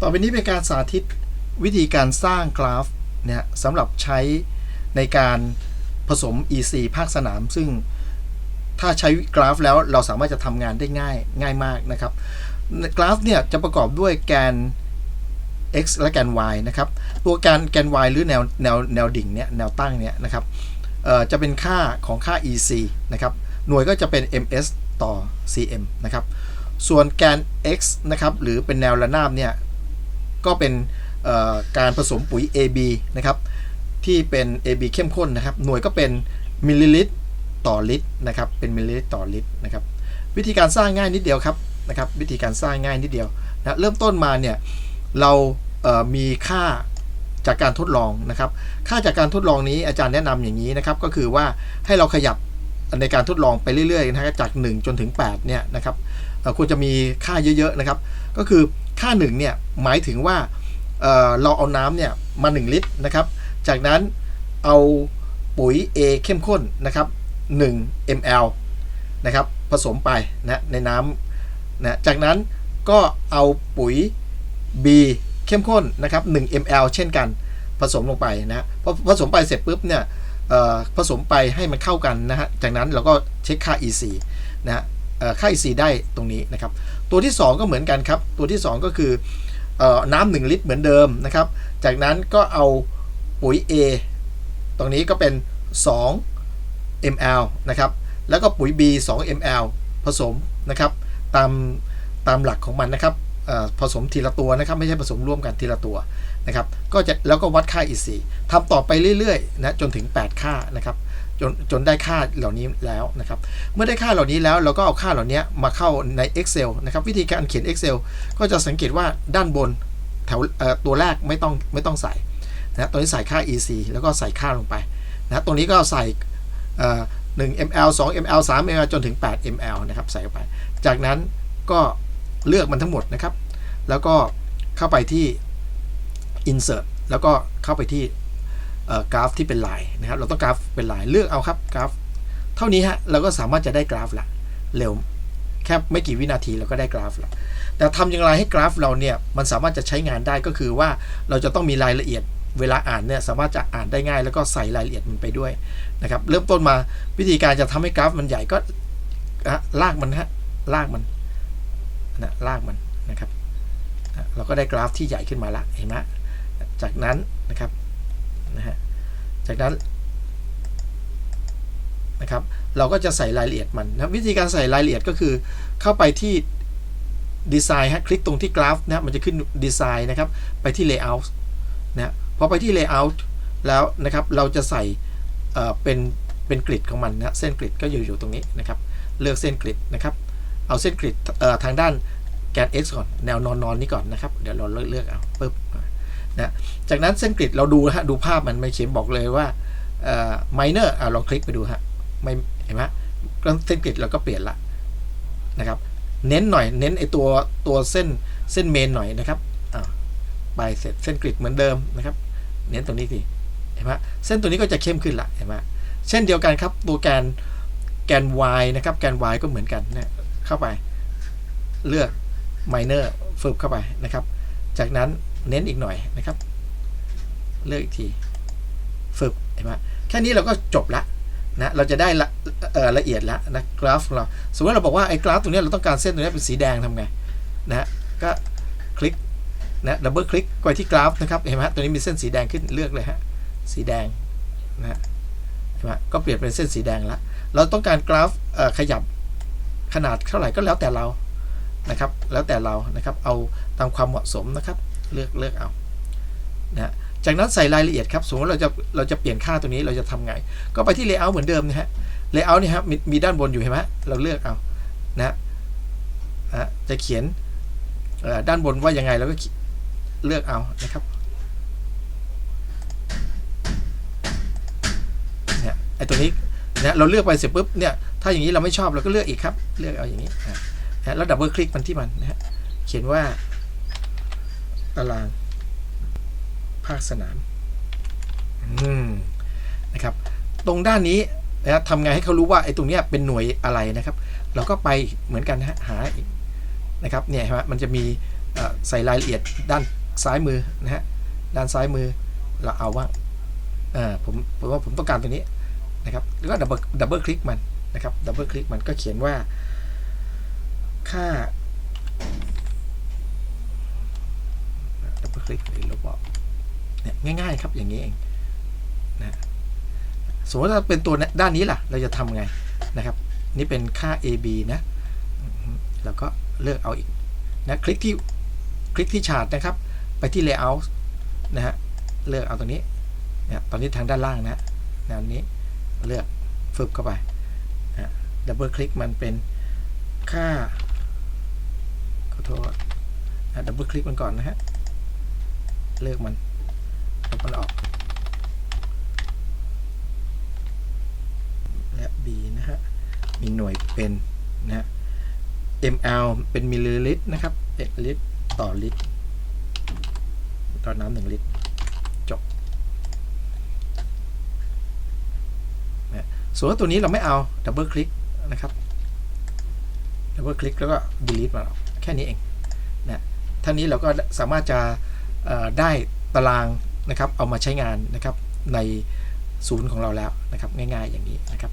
ต่อไปนี้เป็นการสาธิตวิธีการสร้างกราฟเนี่ยสำหรับใช้ในการผสม EC ภาคสนาม ซึ่งถ้าใช้กราฟแล้วเราสามารถจะทำงานได้ง่ายง่ายมากนะครับ กราฟเนี่ยจะประกอบด้วยแกน x และแกน y นะครับ ตัวแกนแกน y หรือแนวแนวแนวดิ่งเนี่ยแนวตั้งเนี่ยนะครับจะเป็นค่าของค่า EC นะครับ หน่วยก็จะเป็น ms ต่อ cm นะครับ ส่วนแกน x นะครับ หรือเป็นแนวระนาบเนี่ย ก็เป็นการผสมปุ๋ย AB นะครับที่เป็น AB เข้มข้นนะครับ หน่วยก็เป็นมิลลิลิตรต่อลิตรนะครับเป็นมิลลิลิตรต่อลิตรนะครับวิธีการสร้างง่ายนิดเดียวครับนะครับวิธีการสร้างง่ายนิดเดียวนะเริ่มต้นมาเนี่ยเราเมีค่าจากการทดลองนะครับ ค่าจากการทดลองนี้อาจารย์แนะนำอย่างนี้นะครับ ก็คือว่าให้เราขยับในการทดลองไปเรื่อยๆนะฮะจาก 1 จนถึง8เนี่ยนะครับควรจะมีค่าเยอะๆนะครับ ก็คือ ค่า1เนี่ยหมายถึงว่าเเราเอาน้ำเนี่ยมา 1 ลิตรนะครับ จากนั้นเอาปุ๋ย A เข้มข้นนะครับ 1 ml นะครับผสมไปนะในน้ำนะจากนั้นก็เอาปุ๋ย B เข้มข้นนะครับ 1 ml เช่นกันผสมลงไปนะพอผสมไปเสร็จปุ๊บเนี่ยผสมไปให้มันเข้ากันนะฮะจากนั้นเราก็เช็คค่า EC นะฮะ ค่า EC ได้ตรงนี้นะครับ ตัวที่ 2 ก็เหมือนกันครับ ตัวที่ 2 ก็คืออน้ำหนึ่งลิตรเหมือนเดิมนะครับ จากนั้นก็เอาปุ๋ย A ตรงนี้ก็เป็น 2 ml นะครับ แล้วก็ปุ๋ย B 2 ml ผสมนะครับ ตามตามหลักของมันนะครับผสมทีละตัวนะครับ ไม่ใช่ผสมร่วมกันทีละตัวนะครับ ก็จะแล้วก็วัดค่า EC ทำต่อไปเรื่อยๆนะจนถึง 8 ค่านะครับ จนจนได้ค่าเหล่านี้แล้วนะครับ เมื่อได้ค่าเหล่านี้แล้วเราก็เอาค่าเหล่านี้มาเข้าใน Excel นะครับ วิธีการเขียน Excel ก็จะสังเกตว่าด้านบนแถวตัวแรกไม่ต้องไม่ต้องใส่นะตรงนี้ใส่ค่า EC แล้วก็ใส่ค่าลงไปนะตรงนี้ก็ใส่1 ml 2 ml 3 ml จนถึง 8 ml นะครับ ใส่เข้าไป จากนั้นก็เลือกมันทั้งหมดนะครับ แล้วก็เข้าไปที่ insert แล้วก็เข้าไปที่ กราฟที่เป็นลายนะครับ เราต้องกราฟเป็นลายเลือกเอาครับกราฟ เท่านี้ฮะเราก็สามารถจะได้กราฟละเร็วแค่ไม่กี่วินาทีเราก็ได้กราฟละแต่ทำอย่างไรให้กราฟเราเนี่ยมันสามารถจะใช้งานได้ก็คือว่าเราจะต้องมีรายละเอียดเวลาอ่านเนี่ยสามารถจะอ่านได้ง่าย แล้วก็ใส่รายละเอียดมันไปด้วยนะครับ เริ่มต้นมาวิธีการจะทำให้กราฟมันใหญ่ก็ลากมันฮะลากมันนะลากมันนะครับ เราก็ได้กราฟที่ใหญ่ขึ้นมาละเห็นไหมจากนั้นนะครับ นะฮะ จากนั้นนะครับ เราก็จะใส่รายละเอียดมันนะวิธีการใส่รายละเอียดก็คือเข้าไปที่ดีไซน์ฮะคลิกตรงที่กราฟนะมันจะขึ้นดีไซน์นะครับ ไปที่ Layout นะพอไปที่ Layout แล้วนะครับเราจะใส่เป็นเป็นกริดของมันนะเส้นกริดก็อยู่อยู่ตรงนี้นะครับ เลือกเส้นกริดนะครับ เอาเส้นกริดทางด้านแกน x ก่อนแนวนอนนอนนี้ก่อนนะครับ เดี๋ยวเราเลือกเลือกเอาปึ๊บ นะจากนั้นเส้นกริดเราดูฮะดูภาพมันไม่เขียนบอกเลยว่าเอ่อ minor อะลองคลิกไปดูฮะไม่เห็นไหมก็เส้นกริดเราก็เปลี่ยนละนะครับเน้นหน่อยเน้นไอตัวตัวเส้นเส้นเมนหน่อยนะครับอ่าไปเสร็จเส้นกริดเหมือนเดิมนะครับ เน้นตรงนี้ทีเห็นไหมเส้นตัวนี้ก็จะเข้มขึ้นละเห็นไหมเช่นเดียวกันครับตัวแกนแกน y นะครับแกน y ก็เหมือนกันเนี่ยเข้าไปเลือก minor ฝึกเข้าไปนะครับ จากนั้น เน้นอีกหน่อยนะครับ เลือกอีกที ฝึกเห็นไหมแค่นี้เราก็จบละนะเราจะได้ละเออละเอียดล้วนะกราฟของเราสมมติเราบอกว่าไอ้กราฟตรงนี้เราต้องการเส้นตรงนี้เป็นสีแดงทำไงนะฮะก็คลิกนะดับเบิลคลิกไปที่กราฟนะครับเห็นไหมตัวนี้มีเส้นสีแดงขึ้นเลือกเลยฮะสีแดงนะฮะเห็นไหมก็เปลี่ยนเป็นเส้นสีแดงล้วเราต้องการกราฟเอ่อขยับขนาดเท่าไหร่ก็แล้วแต่เรานะครับ แล้วแต่เรานะครับ เอาตามความเหมาะสมนะครับ เลือกเลือกเอานะฮะจากนั้นใส่รายละเอียดครับ สมมติเราจะเราจะเปลี่ยนค่าตัวนี้เราจะทำไง ก็ไปที่ layout เหมือนเดิมนะฮะ layout นี่ยฮะมีมีด้านบนอยู่เห็นไหมเราเลือกเอานะฮะจะเขียนด้านบนว่ายังไงเราก็เลือกเอานะครับเนี่ยไอตัวนี้เนี่ยเราเลือกไปเสร็จปุ๊บเนี่ยถ้าอย่างนี้เราไม่ชอบเราก็เลือกอีกครับ เลือกเอาอย่างนี้นะแล้วดับเบิลคลิกมันที่มันนะฮะเขียนว่า ตาราง ภาคสนามอืมนะครับ ตรงด้านนี้นะทำไงให้เขารู้ว่าไอ้ตรงเนี้ยเป็นหน่วยอะไรนะครับ เราก็ไปเหมือนกันนะฮะหาอีกนะครับเนี่ยเห็นไหมมันจะมีเอ่อใส่รายละเอียดด้านซ้ายมือนะฮะด้านซ้ายมือเราเอาว่าเออผมผมว่าผมต้องการตัวนี้นะครับแล้วก็ดับเบิลดับเบิลคลิกมันนะครับดับเบิลคลิกมันก็เขียนว่าค่า ดับเบิลคลิกหรือลบออกเนี่ยง่าย ๆ ครับอย่างนี้เองนะสมมติถ้าเป็นตัวด้านนี้ล่ะ เราจะทำไงนะครับ นี่เป็นค่า AB นะแล้วก็เลือกเอาอีกนะคลิกที่คลิกที่ชาร์ตนะครับ ไปที่ layout นะฮะเลือกเอาตรงนี้เนี่ยตอนนี้ทางด้านล่างนะแนวนี้เลือกฟึบเข้าไปดับเบิลคลิกมันเป็นค่าขอโทษดับเบิลคลิกมันก่อนนะฮะ เลือกมันลบมันออกและ B นะฮะ มีหน่วยเป็นนะฮะ ml เป็นมิลลิลิตรนะครับเอ็ดลิตรต่อลิตรต่อน้ำหนึ่งลิตรจบนะส่วนตัวนี้เราไม่เอาดับเบิลคลิกนะครับดับเบิลคลิกแล้วก็ delete มันออกแค่นี้เองนะท่านี้เราก็สามารถจะ ได้ตารางนะครับเอามาใช้งานนะครับในศูนย์ของเราแล้วนะครับง่ายๆอย่างนี้นะครับ